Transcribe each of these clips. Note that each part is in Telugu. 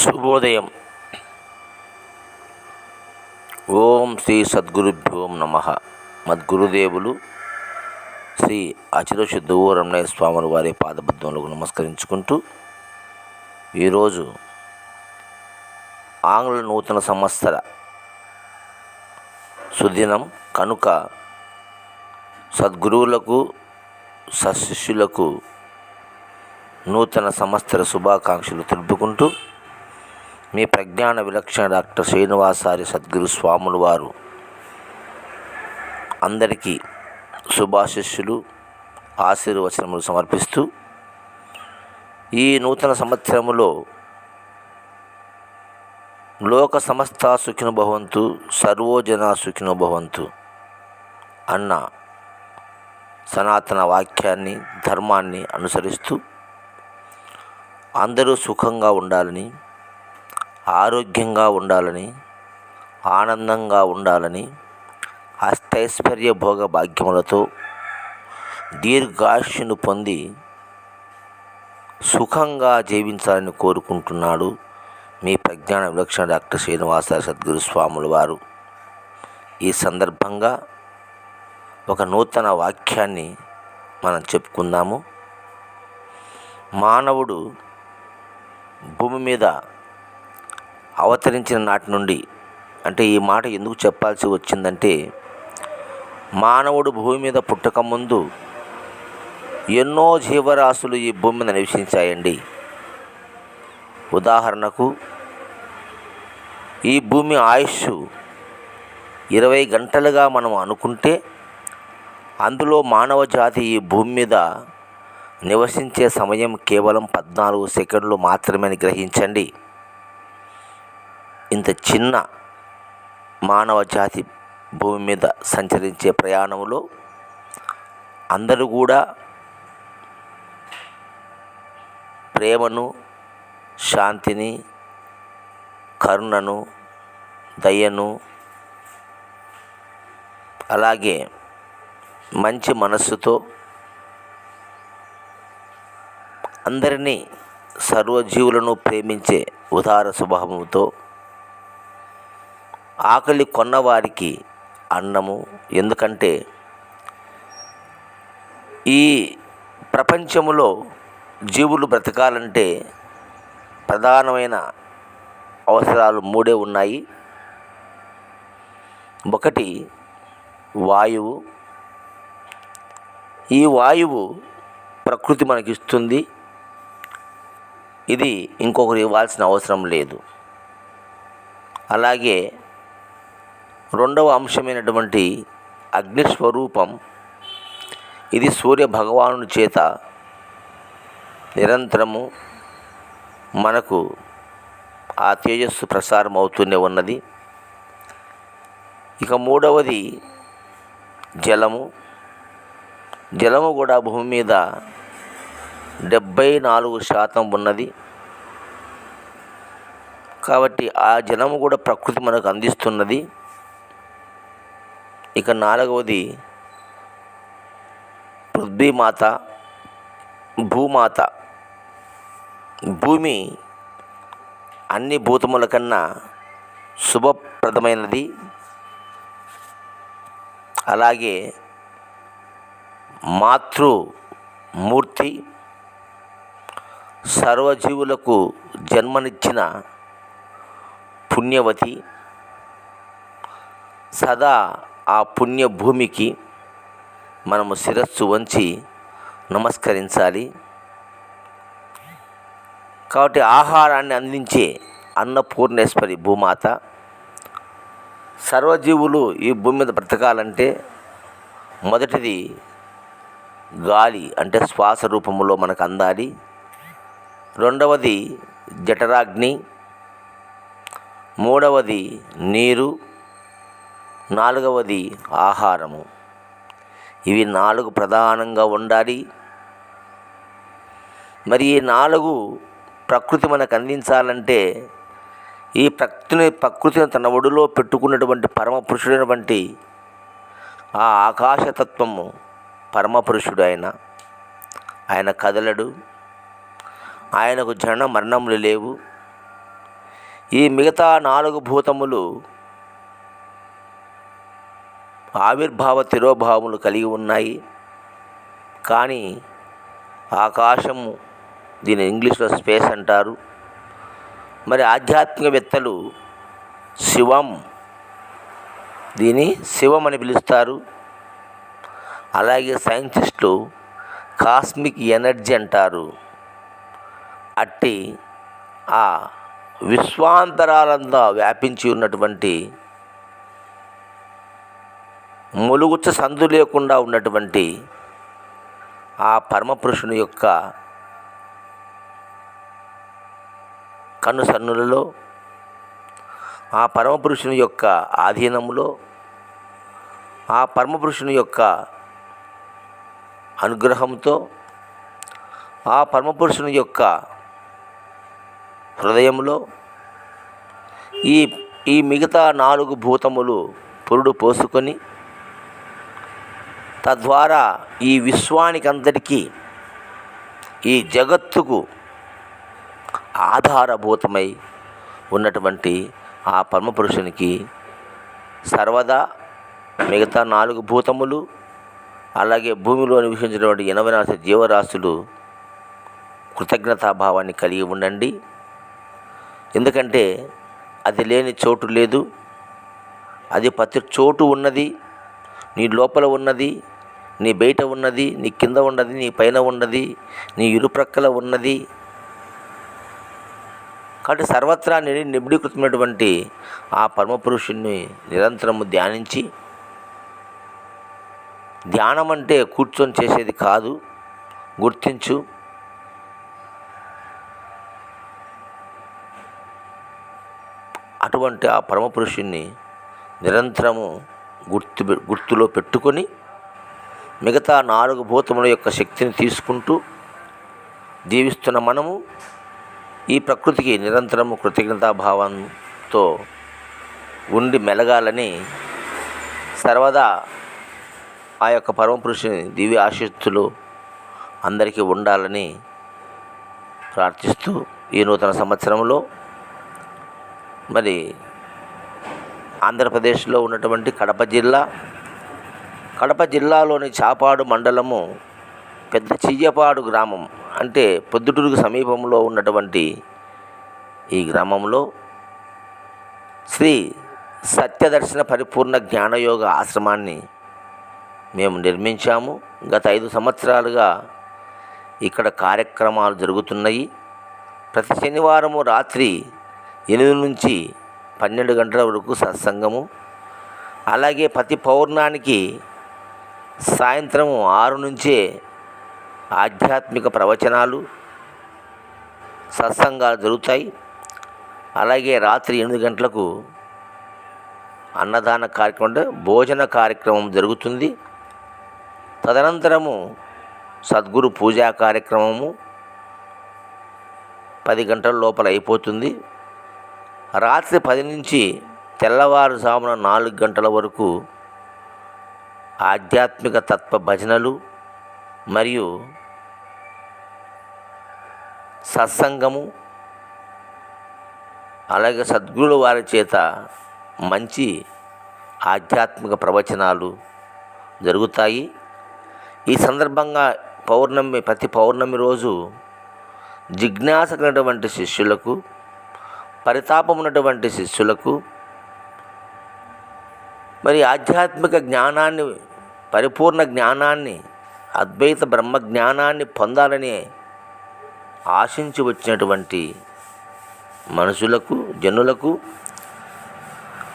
శుభోదయం. ఓం శ్రీ సద్గురుభ్యో నమ. మద్గురుదేవులు శ్రీ అచిర రమణయ్య స్వామి వారి పాదబద్ధములకు నమస్కరించుకుంటూ ఈరోజు ఆంగ్ల నూతన సంవత్సర సుదినం కనుక సద్గురువులకు సశిష్యులకు నూతన సంవత్సర శుభాకాంక్షలు తెలుపుకుంటూ మీ ప్రజ్ఞాన విలక్షణ డాక్టర్ శ్రీనివాసారి సద్గురు స్వాములు వారు. అందరికీ శుభాశిష్యులు ఆశీర్వచనములు సమర్పిస్తూ ఈ నూతన సంవత్సరములో లోక సమస్త సుఖిన భవంతు సర్వోజన సుఖిన భవంతు అన్న సనాతన వాక్యాన్ని ధర్మాన్ని అనుసరిస్తూ అందరూ సుఖంగా ఉండాలని ఆరోగ్యంగా ఉండాలని ఆనందంగా ఉండాలని అష్టైశ్వర్య భోగ భాగ్యములతో దీర్ఘాయుష్యును పొంది సుఖంగా జీవించాలని కోరుకుంటున్నాడు మీ ప్రజ్ఞాన విలక్షణ డాక్టర్ శ్రీనివాస సద్గురు స్వాముల వారు. ఈ సందర్భంగా ఒక నూతన వాక్యాన్ని మనం చెప్పుకుందాము. మానవుడు భూమి మీద అవతరించిన నాటి నుండి అంటే ఈ మాట ఎందుకు చెప్పాల్సి వచ్చిందంటే మానవుడు భూమి మీద పుట్టక ముందు ఎన్నో జీవరాశులు ఈ భూమి మీద నివసించాయండి. ఉదాహరణకు ఈ భూమి ఆయుష్ ఇరవై గంటలుగా మనం అనుకుంటే అందులో మానవ జాతి ఈ భూమి మీద నివసించే సమయం కేవలం పద్నాలుగు సెకండ్లు మాత్రమే గ్రహించండి. ఇంత చిన్న మానవ జాతి భూమి మీద సంచరించే ప్రయాణంలో అందరూ కూడా ప్రేమను శాంతిని కరుణను దయను అలాగే మంచి మనస్సుతో అందరినీ సర్వజీవులను ప్రేమించే ఉదార స్వభావంతో ఆకలి కొన్నవారికి అన్నము. ఎందుకంటే ఈ ప్రపంచములో జీవులు బ్రతకాలంటే ప్రధానమైన అవసరాలు మూడే ఉన్నాయి. ఒకటి వాయువు. ఈ వాయువు ప్రకృతి మనకి ఇస్తుంది ఇది ఇంకొకరు ఇవ్వాల్సిన అవసరం లేదు. అలాగే రెండవ అంశమైనటువంటి అగ్నిస్వరూపం. ఇది సూర్య భగవానుని చేత నిరంతరము మనకు ఆ తేజస్సు ప్రసారం అవుతూనే ఉన్నది. ఇక మూడవది జలము. జలము కూడా భూమి మీద డెబ్భై నాలుగు శాతం ఉన్నది. కాబట్టి ఆ జలము కూడా ప్రకృతి మనకు అందిస్తున్నది. ఇక నాలుగవది పృథ్వీమాత భూమాత. భూమి అన్ని భూతముల కన్నా శుభప్రదమైనది. అలాగే మాతృమూర్తి సర్వజీవులకు జన్మనిచ్చిన పుణ్యవతి. సదా ఆ పుణ్యభూమికి మనము శిరస్సు వంచి నమస్కరించాలి. కాబట్టి ఆహారాన్ని అందించే అన్నపూర్ణేశ్వరి భూమాత సర్వజీవులు ఈ భూమి మీద బ్రతకాలంటే మొదటిది గాలి అంటే శ్వాస రూపంలో మనకు అందాలి. రెండవది జఠరాగ్ని. మూడవది నీరు. నాలుగవది ఆహారము. ఇవి నాలుగు ప్రధానంగా ఉండాలి. మరి ఈ నాలుగు ప్రకృతి మనకు అందించాలంటే ఈ ప్రకృతిని ప్రకృతిని తన ఒడిలో పెట్టుకున్నటువంటి పరమ పురుషుడైనటువంటి ఆ ఆకాశతత్వము పరమపురుషుడు ఆయన ఆయన కదలడు. ఆయనకు జన మరణములు లేవు. ఈ మిగతా నాలుగు భూతములు ఆవిర్భావ తిరోభావములు కలిగి ఉన్నాయి. కానీ ఆకాశము దీని ఇంగ్లీష్లో స్పేస్ అంటారు. మరి ఆధ్యాత్మికవేత్తలు శివం దీని శివం అని పిలుస్తారు. అలాగే సైంటిస్టులు కాస్మిక్ ఎనర్జీ అంటారు. అట్టి ఆ విశ్వాంతరాలంతా వ్యాపించి ఉన్నటువంటి ములుగుచ్చ సందు లేకుండా ఉన్నటువంటి ఆ పరమపురుషుని యొక్క కనుసన్నులలో ఆ పరమపురుషుని యొక్క ఆధీనములో ఆ పరమపురుషుని యొక్క అనుగ్రహంతో ఆ పరమపురుషుని యొక్క హృదయంలో ఈ ఈ మిగతా నాలుగు భూతములు పురుడు పోసుకొని తద్వారా ఈ విశ్వానికంతటికీ ఈ జగత్తుకు ఆధారభూతమై ఉన్నటువంటి ఆ పరమపురుషునికి సర్వదా మిగతా నాలుగు భూతములు అలాగే భూమిలో నివసించినటువంటి ఎనభై నాలుగు జీవరాశులు కృతజ్ఞతాభావాన్ని కలిగి ఉండండి. ఎందుకంటే అది లేని చోటు లేదు. అది ప్రతి చోటు ఉన్నది. నీ లోపల ఉన్నది. నీ బయట ఉన్నది నీ కింద ఉన్నది నీ పైన ఉన్నది నీ ఇరుప్రక్కల ఉన్నది. కాబట్టి సర్వత్రా నిడి నిబిడీకృతమైనటువంటి ఆ పరమపురుషుణ్ణి నిరంతరము ధ్యానించి ధ్యానం అంటే కూర్చొని చేసేది కాదు గుర్తించు. అటువంటి ఆ పరమపురుషుణ్ణి నిరంతరము గుర్తు గుర్తులో పెట్టుకొని మిగతా నాలుగు భూతముల యొక్క శక్తిని తీసుకుంటూ జీవిస్తున్న మనము ఈ ప్రకృతికి నిరంతరము కృతజ్ఞతాభావంతో ఉండి మెలగాలని సర్వదా ఆ యొక్క పరమపురుషుని దివ్య ఆశీస్సులు అందరికీ ఉండాలని ప్రార్థిస్తూ ఈ నూతన సంవత్సరంలో మరి ఆంధ్రప్రదేశ్లో ఉన్నటువంటి కడప జిల్లా కడప జిల్లాలోని చాపాడు మండలము పెద్ద చియ్యపాడు గ్రామం అంటే పొద్దుటూరుకు సమీపంలో ఉన్నటువంటి ఈ గ్రామంలో శ్రీ సత్యదర్శన పరిపూర్ణ జ్ఞానయోగ ఆశ్రమాన్ని మేము నిర్మించాము. గత ఐదు సంవత్సరాలుగా ఇక్కడ కార్యక్రమాలు జరుగుతున్నాయి. ప్రతి శనివారము రాత్రి ఎనిమిది నుంచి పన్నెండు గంటల వరకు సత్సంగము. అలాగే ప్రతి పౌర్ణానికి సాయంత్రం ఆరు నుంచే ఆధ్యాత్మిక ప్రవచనాలు సత్సంగాలు జరుగుతాయి. అలాగే రాత్రి ఎనిమిది గంటలకు అన్నదాన కార్యక్రమం భోజన కార్యక్రమం జరుగుతుంది. తదనంతరము సద్గురు పూజా కార్యక్రమము పది గంటల లోపల అయిపోతుంది. రాత్రి పది నుంచి తెల్లవారుజామున నాలుగు గంటల వరకు ఆధ్యాత్మిక తత్వ భజనలు మరియు సత్సంగము అలాగే సద్గురుల వారి చేత మంచి ఆధ్యాత్మిక ప్రవచనాలు జరుగుతాయి. ఈ సందర్భంగా పౌర్ణమి ప్రతి పౌర్ణమి రోజు జిజ్ఞాస కలిగినటువంటి శిష్యులకు పరితాపం ఉన్నటువంటి శిష్యులకు మరి ఆధ్యాత్మిక జ్ఞానాన్ని పరిపూర్ణ జ్ఞానాన్ని అద్వైత బ్రహ్మ జ్ఞానాన్ని పొందాలని ఆశించి వచ్చినటువంటి మనుషులకు జనులకు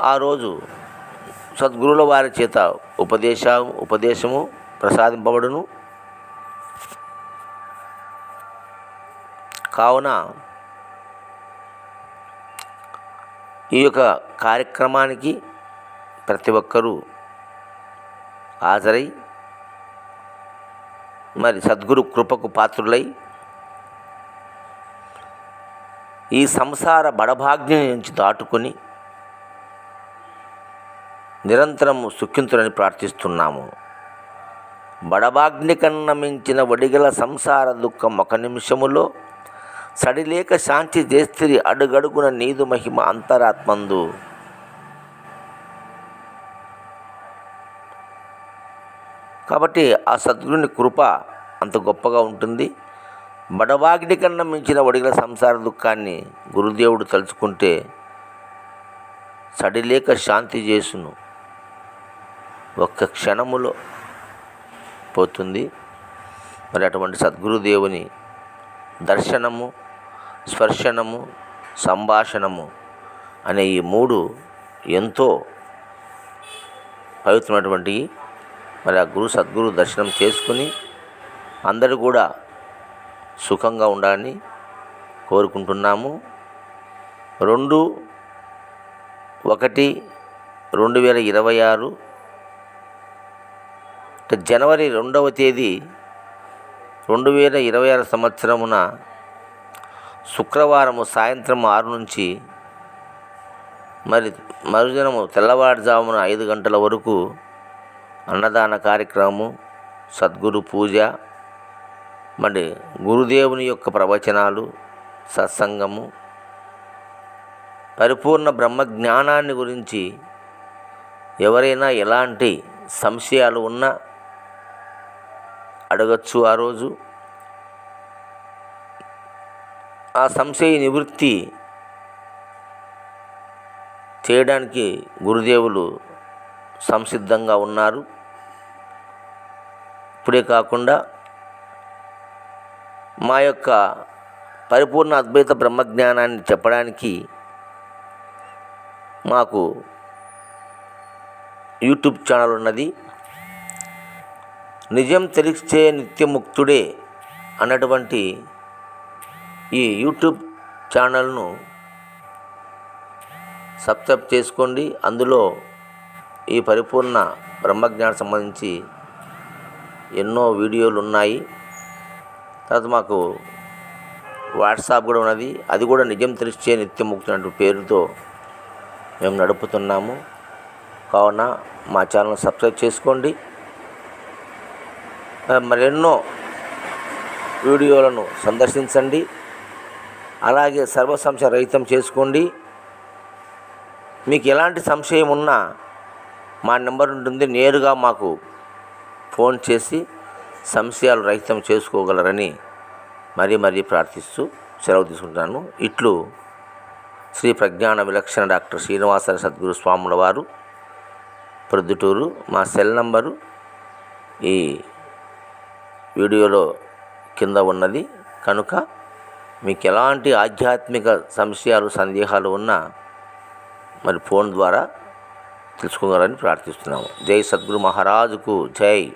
ఆ రోజు సద్గురుల వారి చేత ఉపదేశ ఉపదేశము ప్రసాదింపబడును. కావున ఈ యొక్క కార్యక్రమానికి ప్రతి ఒక్కరూ హాజరై మరి సద్గురు కృపకు పాత్రులై ఈ సంసార బడభాగ్యం నుంచి దాటుకొని నిరంతరము సుఖింతులని ప్రార్థిస్తున్నాము. బడభాగ్ని కన్న మించిన వడిగల సంసార దుఃఖం ఒక నిమిషములో సడిలేక శాంతి చేస్తిరి అడుగడుగున నీదు మహిమ అంతరాత్మందు కాబట్టి ఆ సద్గురుని కృప అంత గొప్పగా ఉంటుంది. బడవాగిడి కన్నా మించిన ఒడిగిన సంసార దుఃఖాన్ని గురుదేవుడు తలుచుకుంటే సడిలేక శాంతి చేసును. ఒక్క క్షణములో పోతుంది. మరి అటువంటి సద్గురుదేవుని దర్శనము స్పర్శనము సంభాషణము అనే ఈ మూడు ఎంతో పవిత్రమైనటువంటి మరి ఆ గురు సద్గురు దర్శనం చేసుకుని అందరూ కూడా సుఖంగా ఉండాలని కోరుకుంటున్నాము. రెండు ఒకటి రెండు వేల ఇరవై ఆరు జనవరి రెండవ తేదీ రెండు వేల ఇరవై ఆరు సంవత్సరమున శుక్రవారము సాయంత్రం ఆరు నుంచి మరి మరుదినము తెల్లవారుజామున ఐదు గంటల వరకు అన్నదాన కార్యక్రమము సద్గురు పూజ మరి గురుదేవుని యొక్క ప్రవచనాలు సత్సంగము పరిపూర్ణ బ్రహ్మ జ్ఞానాన్ని గురించి ఎవరైనా ఎలాంటి సంశయాలు ఉన్నా అడగచ్చు ఆ రోజు. ఆ సంశయ నివృత్తి చేయడానికి గురుదేవులు సంసిద్ధంగా ఉన్నారు. ఇప్పుడే కాకుండా మా యొక్క పరిపూర్ణ అద్వైత బ్రహ్మజ్ఞానాన్ని చెప్పడానికి మాకు యూట్యూబ్ ఛానల్ ఉన్నది. నిజం తెలిస్తే నిత్యముక్తుడే అన్నటువంటి ఈ యూట్యూబ్ ఛానల్ను సబ్స్క్రైబ్ చేసుకోండి. అందులో ఈ పరిపూర్ణ బ్రహ్మజ్ఞానం సంబంధించి ఎన్నో వీడియోలు ఉన్నాయి. తర్వాత మాకు వాట్సాప్ కూడా ఉన్నది. అది కూడా నిజం తెలిసే నిత్యముక్తి పేరుతో మేము నడుపుతున్నాము. కావున మా ఛానల్ సబ్స్క్రైబ్ చేసుకోండి. మరెన్నో వీడియోలను సందర్శించండి. అలాగే సర్వ సంశయ రహితం చేసుకోండి. మీకు ఎలాంటి సంశయం ఉన్నా మా నెంబర్ ఉంటుంది. నేరుగా మాకు ఫోన్ చేసి సంశయాలు రహితం చేసుకోగలరని మరీ మరీ ప్రార్థిస్తూ సెలవు తీసుకుంటాను ఇట్లు శ్రీ ప్రజ్ఞాన విలక్షణ డాక్టర్ శ్రీనివాస సద్గురు స్వాముల వారు ప్రొద్దుటూరు. మా సెల్ నంబరు ఈ వీడియోలో కింద ఉన్నది. కనుక మీకు ఎలాంటి ఆధ్యాత్మిక సంశయాలు సందేహాలు ఉన్నా మరి ఫోన్ ద్వారా తెలుసుకోగలరని ప్రార్థిస్తున్నాము. జై సద్గురు మహారాజుకు జై.